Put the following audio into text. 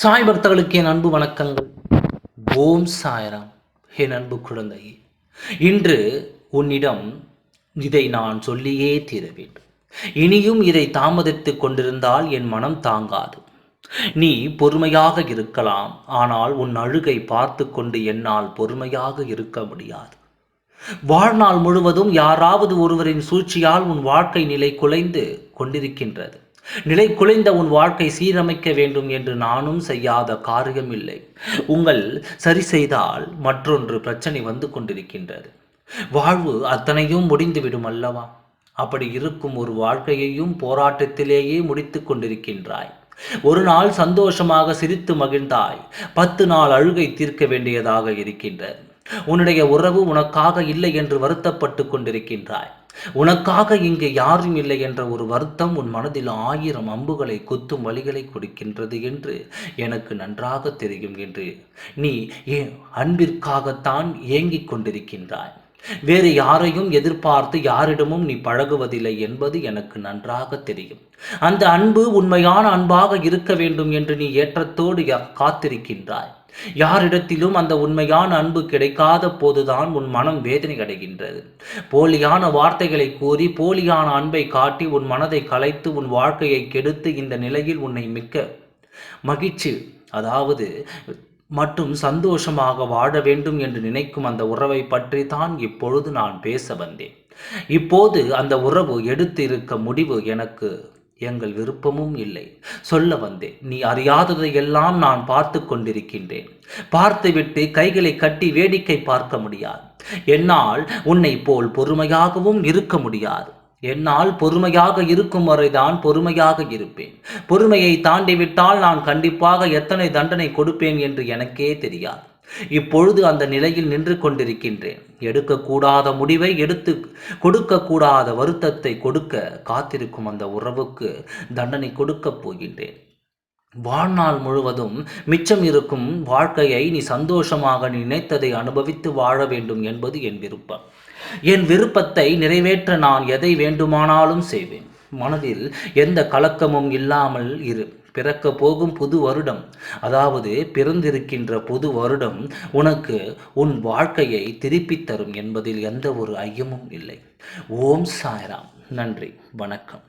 சாய் பக்தர்களுக்கு என் அன்பு வணக்கங்கள். ஓம் சாய்ராம். என் அன்பு குழந்தை இன்று உன்னிடம் இதை நான் சொல்லியே தீர வேண்டும். இனியும் இதை தாமதித்துக் கொண்டிருந்தால் என் மனம் தாங்காது. நீ பொறுமையாக இருக்கலாம் ஆனால் உன் அழுகை பார்த்து கொண்டு என்னால் பொறுமையாக இருக்க முடியாது. வாழ்நாள் முழுவதும் யாராவது ஒருவரின் சூழ்ச்சியால் உன் வாழ்க்கை நிலை குலைந்து கொண்டிருக்கின்றது. நிலை குலைந்த உன் வாழ்க்கை சீரமைக்க வேண்டும் என்று நானும் செய்யாத காரியம் இல்லை. உங்கள் சரி செய்தால் மற்றொன்று பிரச்சனை வந்து கொண்டிருக்கின்றது. வாழ்வு அத்தனையும் முடிந்துவிடும் அல்லவா? அப்படி இருக்கும் ஒரு வாழ்க்கையையும் போராட்டத்திலேயே முடித்து கொண்டிருக்கின்றாய். ஒரு நாள் சந்தோஷமாக சிரித்து மகிழ்ந்தாய். பத்து நாள் அழுகை தீர்க்க வேண்டியதாக இருக்கின்றது. உன்னுடைய உறவு உனக்காக இல்லை என்று வருத்தப்பட்டு கொண்டிருக்கின்றாய். உனக்காக இங்கு யாரும் இல்லை என்ற ஒரு வருத்தம் உன் மனதில் ஆயிரம் அம்புகளை குத்தும் வழிகளை கொடுக்கின்றது என்று எனக்கு நன்றாக தெரியும் என்று நீ ஏ அன்பிற்காகத்தான் ஏங்கிக் கொண்டிருக்கின்றாய். வேறு யாரையும் எதிர்பார்த்து யாரிடமும் நீ பழகுவதில்லை என்பது எனக்கு நன்றாக தெரியும். அந்த அன்பு உண்மையான அன்பாக இருக்க வேண்டும் என்று நீ ஏற்றத்தோடு காத்திருக்கின்றாய். யாரிடத்திலும் அந்த உண்மையான அன்பு கிடைக்காத போதுதான் உன் மனம் வேதனை அடைகின்றது. போலியான வார்த்தைகளை கூறி போலியான அன்பை காட்டி உன் மனதை கலைத்து உன் வாழ்க்கையை கெடுத்து இந்த நிலையில் உன்னை மிக்க மகிழ்ச்சி அதாவது மற்றும் சந்தோஷமாக வாழ வேண்டும் என்று நினைக்கும் அந்த உறவை பற்றி தான் இப்பொழுது நான் பேச வந்தேன். இப்போது அந்த உறவு எடுத்து இருக்க முடிவு எனக்கு எங்கள் விருப்பமும் இல்லை. சொல்ல வந்தேன் நீ அறியாததை எல்லாம் நான் பார்த்து கொண்டிருக்கின்றேன். பார்த்துவிட்டு கைகளை கட்டி வேடிக்கை பார்க்க முடியாது. என்னால் உன்னை போல் பொறுமையாகவும் இருக்க முடியாது. என்னால் பொறுமையாக இருக்கும் வரைதான் பொறுமையாக இருப்பேன். பொறுமையை தாண்டிவிட்டால் நான் கண்டிப்பாக எத்தனை தண்டனை கொடுப்பேன் என்று எனக்கே தெரியாது. இப்பொழுது அந்த நிலையில் நின்று கொண்டிருக்கின்றேன். எடுக்கக்கூடாத முடிவை எடுத்து கொடுக்கக்கூடாத வருத்தத்தை கொடுக்க காத்திருக்கும் அந்த உறவுக்கு தண்டனை கொடுக்கப் போகின்றேன். வாழ்நாள் முழுவதும் மிச்சம் இருக்கும் வாழ்க்கையை நீ சந்தோஷமாக நினைத்ததை அனுபவித்து வாழ வேண்டும் என்பது என் விருப்பம். என் விருப்பத்தை நிறைவேற்ற நான் எதை வேண்டுமானாலும் செய்வேன். மனதில் எந்த கலக்கமும் இல்லாமல் இரு. பிறக்க போகும் புது வருடம் அதாவது பிறந்திருக்கின்ற புது வருடம் உனக்கு உன் வாழ்க்கையை திருப்பித் தரும் என்பதில் எந்த ஒரு ஐயமும் இல்லை. ஓம் சாய்ராம். நன்றி. வணக்கம்.